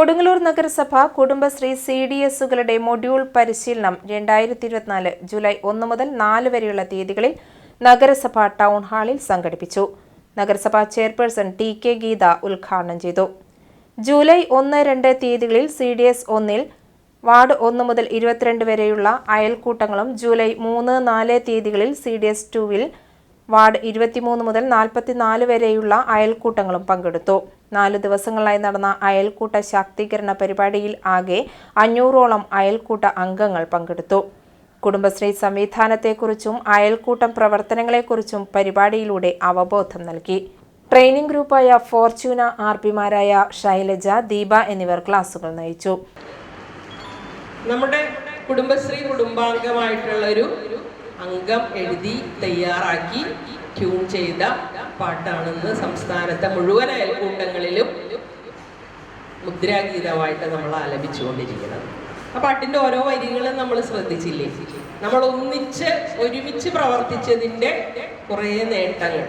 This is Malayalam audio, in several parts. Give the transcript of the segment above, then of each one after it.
കൊടുങ്ങല്ലൂർ നഗരസഭ കുടുംബശ്രീ സി ഡി എസുകളുടെ മൊഡ്യൂൾ പരിശീലനം രണ്ടായിരത്തി ഇരുപത്തിനാല് ജൂലൈ ഒന്ന് മുതൽ നാല് വരെയുള്ള തീയതികളിൽ നഗരസഭ ടൗൺ ഹാളിൽ സംഘടിപ്പിച്ചു. നഗരസഭ ചെയർപേഴ്സൺ ടി കെ ഗീത ഉദ്ഘാടനം ചെയ്തു. ജൂലൈ ഒന്ന് രണ്ട് തീയതികളിൽ സി ഡി എസ് ഒന്നിൽ വാർഡ് ഒന്ന് മുതൽ ഇരുപത്തിരണ്ട് വരെയുള്ള അയൽക്കൂട്ടങ്ങളും ജൂലൈ മൂന്ന് നാല് തീയതികളിൽ സി ഡി എസ് ടുവിൽ വാർഡ് ഇരുപത്തിമൂന്ന് മുതൽ നാൽപ്പത്തിനാല് വരെയുള്ള അയൽക്കൂട്ടങ്ങളും പങ്കെടുത്തു. നാല് ദിവസങ്ങളായി നടന്ന അയൽക്കൂട്ട ശാക്തീകരണ പരിപാടിയിൽ ആകെ അഞ്ഞൂറോളം അയൽക്കൂട്ട അംഗങ്ങൾ പങ്കെടുത്തു. കുടുംബശ്രീ സംവിധാനത്തെക്കുറിച്ചും അയൽക്കൂട്ടം പ്രവർത്തനങ്ങളെക്കുറിച്ചും പരിപാടിയിലൂടെ അവബോധം നൽകി. ട്രെയിനിംഗ് ഗ്രൂപ്പായ ഫോർച്യൂന ആർ പിമാരായ ശൈലജ ദീപ എന്നിവർ ക്ലാസുകൾ നയിച്ചു. നമ്മുടെ കുടുംബശ്രീ കുടുംബാംഗമായിട്ടുള്ള ഒരു അംഗം എഴുതി തയ്യാറാക്കി ട്യൂൺ ചെയ്ത പാട്ടാണെന്ന് സംസ്ഥാനത്തെ മുഴുവൻ അയൽക്കൂട്ടങ്ങളിലും മുദ്രാഗീതമായിട്ട് നമ്മൾ ആലപിച്ചുകൊണ്ടിരിക്കുന്നത്. ആ പാട്ടിന്റെ ഓരോ വരികളും നമ്മൾ ശ്രദ്ധിച്ചില്ലേ? നമ്മൾ ഒന്നിച്ച് ഒരുമിച്ച് പ്രവർത്തിച്ചതിന്റെ കുറേ നേട്ടങ്ങൾ.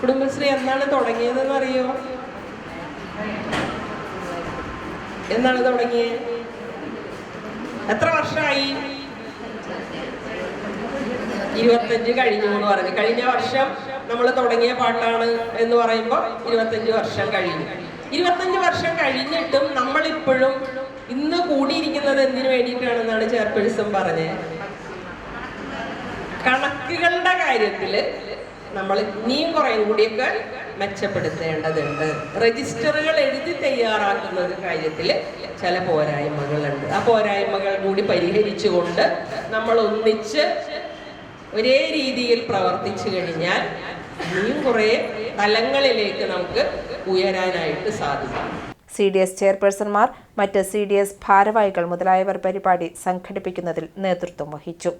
കുടുംബശ്രീ എന്നാണ് തുടങ്ങിയതെന്ന് അറിയോ? എന്നാണ് തുടങ്ങിയത് എത്ര വർഷമായി? ഇരുപത്തഞ്ച് കഴിഞ്ഞു എന്ന് പറഞ്ഞു. കഴിഞ്ഞ വർഷം നമ്മൾ തുടങ്ങിയ പാട്ടാണ് എന്ന് പറയുമ്പോൾ ഇരുപത്തഞ്ച് വർഷം കഴിഞ്ഞു. ഇരുപത്തഞ്ച് വർഷം കഴിഞ്ഞിട്ടും നമ്മളിപ്പോഴും ഇന്ന് കൂടിയിരിക്കുന്നത് എന്തിനു വേണ്ടിയിട്ടാണെന്നാണ് ചെയർപേഴ്സൺ പറഞ്ഞത് കണക്കുകളുടെ കാര്യത്തിൽ നമ്മൾ ഇനിയും കുറേ കൂടിയൊക്കെ മെച്ചപ്പെടുത്തേണ്ടതുണ്ട്. രജിസ്റ്ററുകൾ എഴുതി തയ്യാറാക്കുന്നത് കാര്യത്തിൽ ചില പോരായ്മകളുണ്ട്. ആ പോരായ്മകൾ കൂടി പരിഹരിച്ചുകൊണ്ട് നമ്മൾ ഒന്നിച്ച് ഒരേ രീതിയിൽ പ്രവർത്തിച്ചു കഴിഞ്ഞാൽ ഇനിയും കുറേ തലങ്ങളിലേക്ക് നമുക്ക് ഉയരാനായിട്ട് സാധിക്കും. സി ഡി എസ് ചെയർപേഴ്സൺമാർ മറ്റ് സി ഡി എസ് ഭാരവാഹികൾ മുതലായവർ പരിപാടി സംഘടിപ്പിക്കുന്നതിൽ നേതൃത്വം വഹിച്ചു.